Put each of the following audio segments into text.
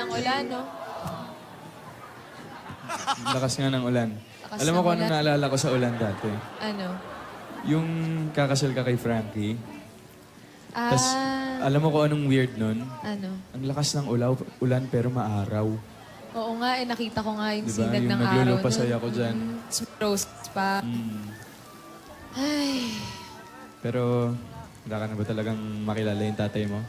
ng ulan, no? Lakas nga ng ulan. Lakas Alam mo ng kung ano naalala ko sa ulan dati? Ano? Yung kakasal ka kay Frankie. Ah, Tas, alam mo kung anong weird nun? ano? Ang lakas ng ulaw, ulan pero maaraw. Oo nga, eh, nakita ko nga yung Diba? sinag Yung ng araw naglulupasay nun. ako dyan. Mm, tas roast pa. Mm. Ay, Pero, wala ka na ba talagang makilala yung tatay mo?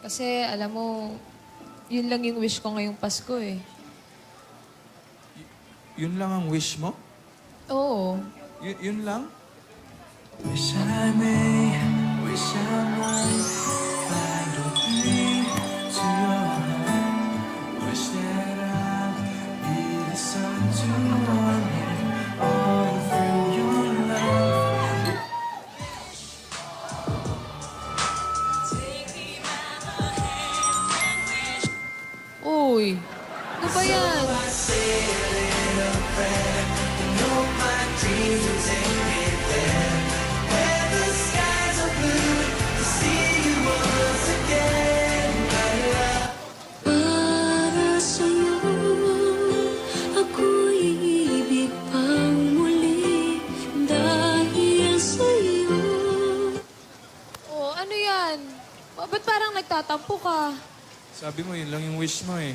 kasi alam mo, yun lang yung wish ko ngayong Pasko eh. Yun lang ang wish mo? Oo. Y- yun lang? Wish I may, wish I might nagtatampo ka? Sabi mo, yun lang yung wish mo eh.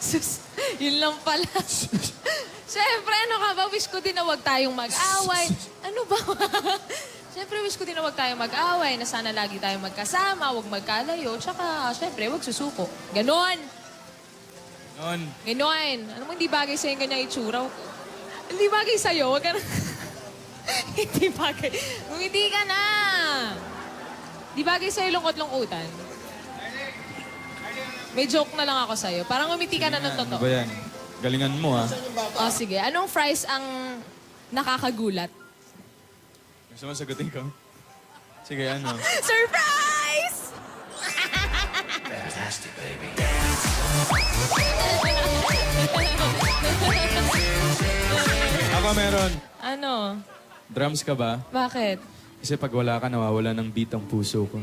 Sus, yun lang pala. Siyempre, ano ka ba? Wish ko din na huwag tayong mag-away. Ano ba? Siyempre, wish ko din na huwag tayong mag-away, na sana lagi tayong magkasama, huwag magkalayo, tsaka, siyempre, huwag susuko. Ganon! Noon, Ganon! Ano mo, hindi bagay sa'yo yung ganyang itsura. Hindi bagay sa'yo, huwag ka na... hindi bagay. Kung hindi ka na! Hindi bagay sa'yo lungkot-lungkutan. May joke na lang ako sa'yo. Parang umiti ka na ng ano totoo. ba yan? Galingan mo ah. O sige, anong fries ang nakakagulat? Gusto mo sagutin ko? Sige, ano? Surprise! Ako meron. ano? Drums ka ba? Bakit? Kasi pag wala ka, nawawala ng beat ang puso ko.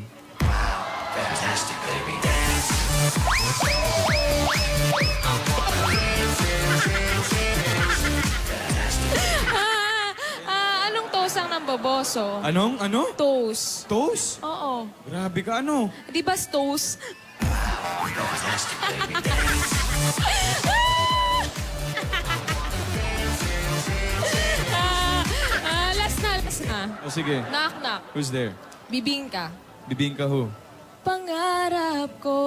Ah, ah, anong toast ang namboboso? Anong? Ano? Toast. Toast? Oo. Grabe ka, ano? Di ba toast? ah, ah, last na, last na. O sige, Knock, knock. who's there? Bibingka. Bibingka who? Pangarap ko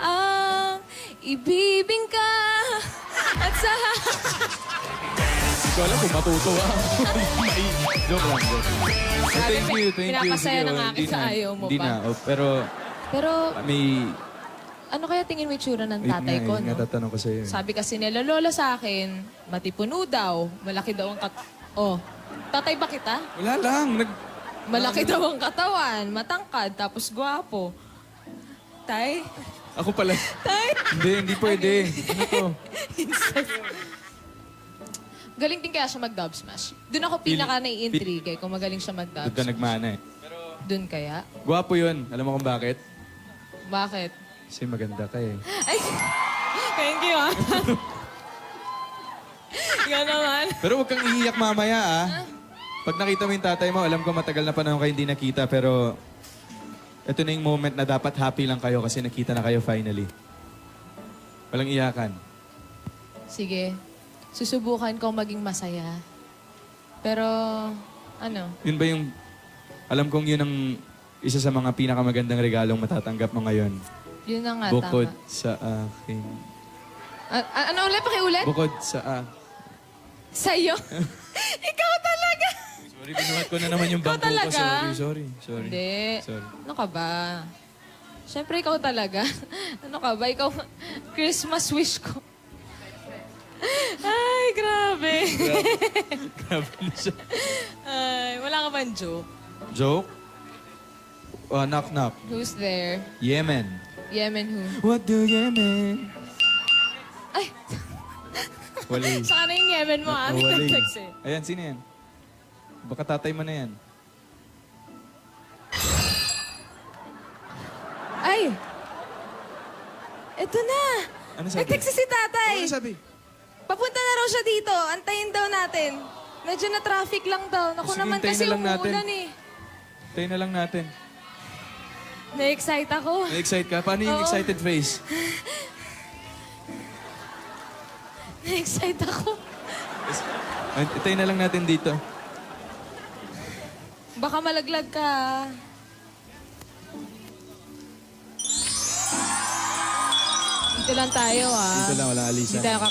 ang ibibingka at sa... Hindi ko alam kung matutuwa. May... Joke lang, joke thank you, thank you. Pinapasaya Sige, ng akin hindi sa ayaw mo Hindi pa. na, oh, pero Pero may... ano kaya tingin mo itsura ng Yun tatay nga, ko, yun nga no? tatanong ko sa'yo. eh. Sabi kasi nila lola sa akin, matipuno daw, malaki daw ang kat... Oh, tatay ba kita? Wala lang, nag... Malaki daw ang katawan, matangkad, tapos gwapo. Tay? Ako pala. Tay? hindi, hindi pwede. Ano to? Galing din kaya siya mag-dub smash. Doon ako pinaka nai-intrigue kung magaling siya mag-dub Doon ka smash. nagmana eh. Doon kaya? Gwapo yun. Alam mo kung bakit? Bakit? Kasi maganda ka eh. Ay, thank you ah. Yan naman. Pero huwag kang iiyak mamaya ah. Pag nakita mo yung tatay mo, alam ko matagal na panahon kayo hindi nakita, pero ito na yung moment na dapat happy lang kayo kasi nakita na kayo finally. Walang iyakan. Sige, susubukan kong maging masaya. Pero, ano? Yun ba yung... Alam kong yun ang isa sa mga pinakamagandang regalong matatanggap mo ngayon. Yun na nga, Bukod tama. sa akin. A- a- ano ulit? Pakiulit? Bukod sa... ah, Sa'yo? Ikaw talaga! Sorry, binuhat ko na naman yung Ikaw bangko ko. talaga? Sorry, sorry, sorry. Hindi. Sorry. Ano ka ba? Siyempre, ikaw talaga. ano ka ba? Ikaw, Christmas wish ko. Ay, grabe. Grabe na siya. Ay, wala ka bang joke? Joke? Oh, knock knock. Who's there? Yemen. Yemen who? What do Yemen? Ay, Wali. saka na yung Yemen mo, ah. Wali. Ayan, sino yan? Baka tatay mo na yan. Ay! Eto na! Ano sabi? Nag-text si tatay. Ano sabi? Papunta na raw siya dito. Antayin daw natin. Medyo na traffic lang daw. Naku Sige, naman hintayin kasi na lang natin. umuulan eh. Tayo na lang natin. Na-excite ako. Na-excite ka? Paano yung Oo. excited face? Na-excite ako. Ay, Tayo na lang natin dito. Baka malaglag ka. Dito lang tayo ah. Dito lang, wala alisan. Hindi tayo